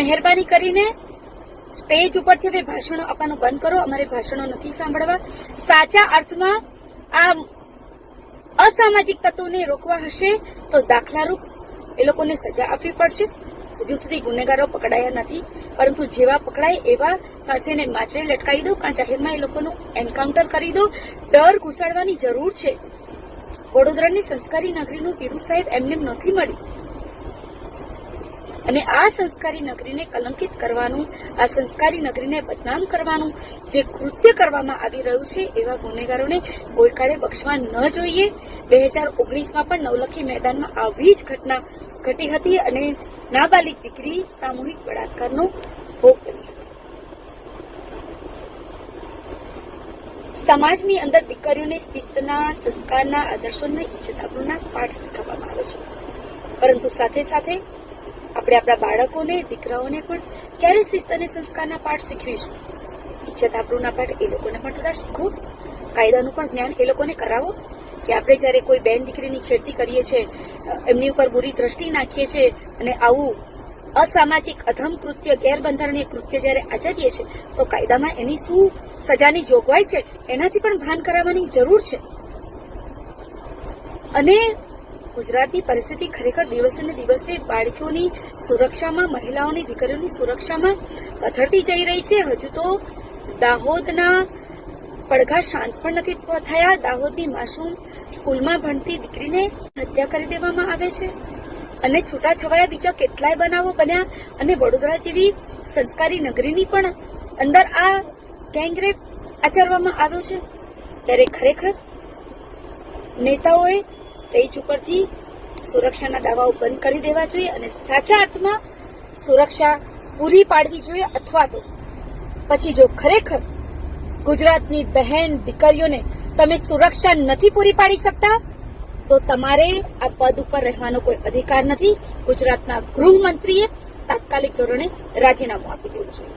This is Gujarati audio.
મહેરબાની કરીને સ્ટેજ ઉપરથી હવે ભાષણો આપવાનું બંધ કરો, અમારે ભાષણો નથી સાંભળવા. સાચા અર્થમાં આ અસામાજિક તત્વોને રોકવા હશે તો દાખલારૂપ એ લોકોને સજા આપવી પડશે. હજુ સુધી ગુનેગારો પકડાયા નથી, પરંતુ જેવા પકડાય એવા ફાંસીને માછરે લટકાવી દો કાં જાહેરમાં એ લોકોનું એન્કાઉન્ટર કરી દો. ડર ઘુસાડવાની જરૂર છે. વડોદરાની સંસ્કારી નગરીનું પીરુ સાહેબ એમને નથી મળી. અને આ સંસ્કારી નગરીને કલંકિત કરવાનું, આ સંસ્કારી નગરીને બદનામ કરવાનું જે કૃત્ય કરવામાં આવી રહ્યું છે, એવા ગુનેગારોને ગોઈકાળે બક્ષવા ન જોઈએ. બે હજાર ઓગણીસમાં પણ નવલખી મેદાનમાં આવી જ ઘટના ઘટી હતી અને નાબાલિગ દીકરી સામૂહિક બળાત્કારનો ભોગ બની સમાજની અંદર દીકરીઓને શિસ્તના, સંસ્કારના આદર્શોના ઇજ્જત પાઠ શીખવવામાં આવે છે. પરંતુ સાથે સાથે આપણે આપણા બાળકોને, દીકરાઓને પણ ક્યારે શિસ્ત અને સંસ્કારના પાઠ શીખવીશું? ઇજ્જત આબરૂના પાઠ, એ લોકોને પણ થોડા શીખવો. કાયદાનું પણ જ્ઞાન એ લોકોને કરાવો કે આપણે જ્યારે કોઈ બેન દીકરીની છેડતી કરીએ છીએ એમની ઉપર બુરી દ્રષ્ટિ નાખીએ છીએ અને આવું અસામાજિક, અધમ કૃત્ય, ગેરબંધારણીય કૃત્ય જ્યારે આચરીએ છીએ, તો કાયદામાં એની શું સજાની જોગવાઈ છે, એનાથી પણ ભાન કરાવવાની જરૂર છે. અને ગુજરાતની પરિસ્થિતિ ખરેખર દિવસે ને દિવસે બાળકીઓની સુરક્ષામાં, મહિલાઓની દીકરીઓની સુરક્ષામાં પથરતી જઈ રહી છે. હજુ તો દાહોદના પડઘા શાંત પણ નથી થયા. દાહોદની માસૂમ સ્કૂલમાં ભણતી દીકરીને હત્યા કરી દેવામાં આવે છે અને છૂટાછવાયા બીજા કેટલાય બનાવો બન્યા અને વડોદરા જેવી સંસ્કારી નગરીની પણ અંદર આ ગેંગરેપ આચરવામાં આવ્યો છે. ત્યારે ખરેખર નેતાઓએ સ્ટેજ ઉપરથી સુરક્ષાના દાવાઓ બંધ કરી દેવા જોઈએ અને સાચા અર્થમાં સુરક્ષા પૂરી પાડવી જોઈએ અથવા તો પછી જો ખરેખર ગુજરાતની બહેન દીકરીઓને તમે સુરક્ષા નથી પૂરી પાડી શકતા, તો તમારે આ પદ ઉપર રહેવાનો કોઈ અધિકાર નથી. ગુજરાતના ગૃહમંત્રીએ તાત્કાલિક ધોરણે રાજીનામું આપી દેવું જોઈએ.